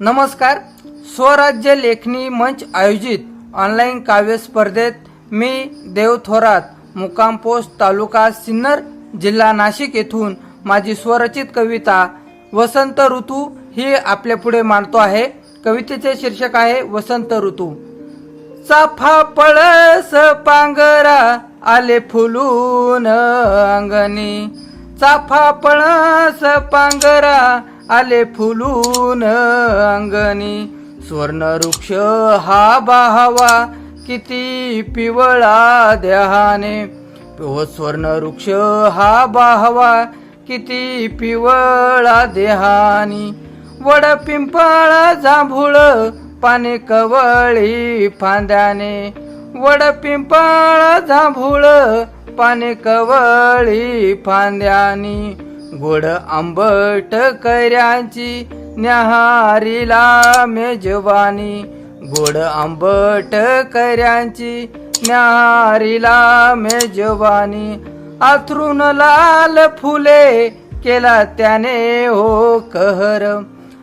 नमस्कार. स्वराज्य लेखनी मंच आयोजित ऑनलाईन काव्य स्पर्धेत मी देव थोरात मुकाम पोस्ट तालुका सिन्नर जिल्हा नाशिक येथून माझी स्वरचित कविता वसंत ऋतू ही आपल्या पुढे मांडतो आहे. कवितेचे शीर्षक आहे वसंत ऋतू. चाफा पळस पांगरा आले फुलून अंगणी. चाफा पळस पांगरा आले फुलून अंगणी स्वर्ण वृक्ष हा बाहावा. किती पिवळा देहाने. हो, स्वर्ण वृक्ष हा बाहवा. किती पिवळा देहानी. वड पिंपळ जांभूळ पाने कवळी फांद्याने. वड पिंपळ जांभूळ पाने कवळी फांद्यानी. गोड आंबट कैऱ्यांची न्याहारीला मेजवानी गोड आंबट कैऱ्यांची न्याहारीला मेजवानी आथरून लाल फुले केला त्याने हो कहर.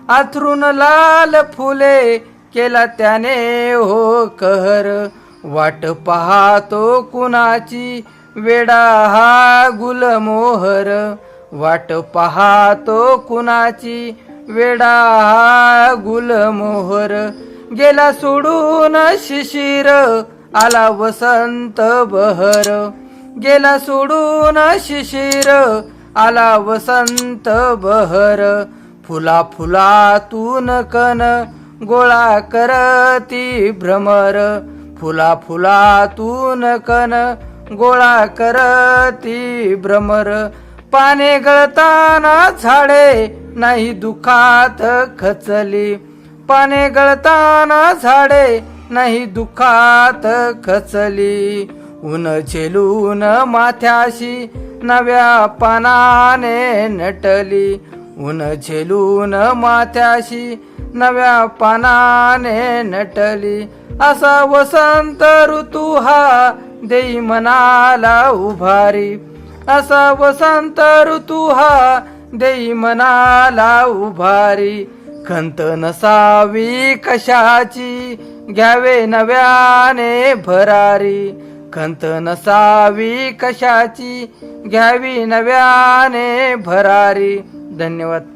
आथरून लाल फुले केला त्याने हो कहर. वाट पाहतो कुणाची वेडा हा गुलमोहर. वाट पाहतो कुणाची? वेडा हा गुलमोहर. गेला सोडून शिशिर आला वसंत बहर. गेला सोडून शिशिर आला वसंत बहर. फुला फुलातून कन गोळा करती भ्रमर. फुला फुलातून कन गोळा करती भ्रमर. पाने गळताना झाडे नाही दुखात खचली. पाने गळताना झाडे नाही दुखात खचली. ऊन झेलून माथ्याशी नव्या पानाने नटली. ऊन झेलून माथ्याशी नव्या पानाने नटली. असा वसंत ऋतू हा देई मनाला उभारी. असा वसंत ऋतू हा देई मनाला उभारी. खंत नसावी कशाची घ्यावे नव्याने भरारी. खंत नसावी कशाची घ्यावी नव्याने भरारी. धन्यवाद.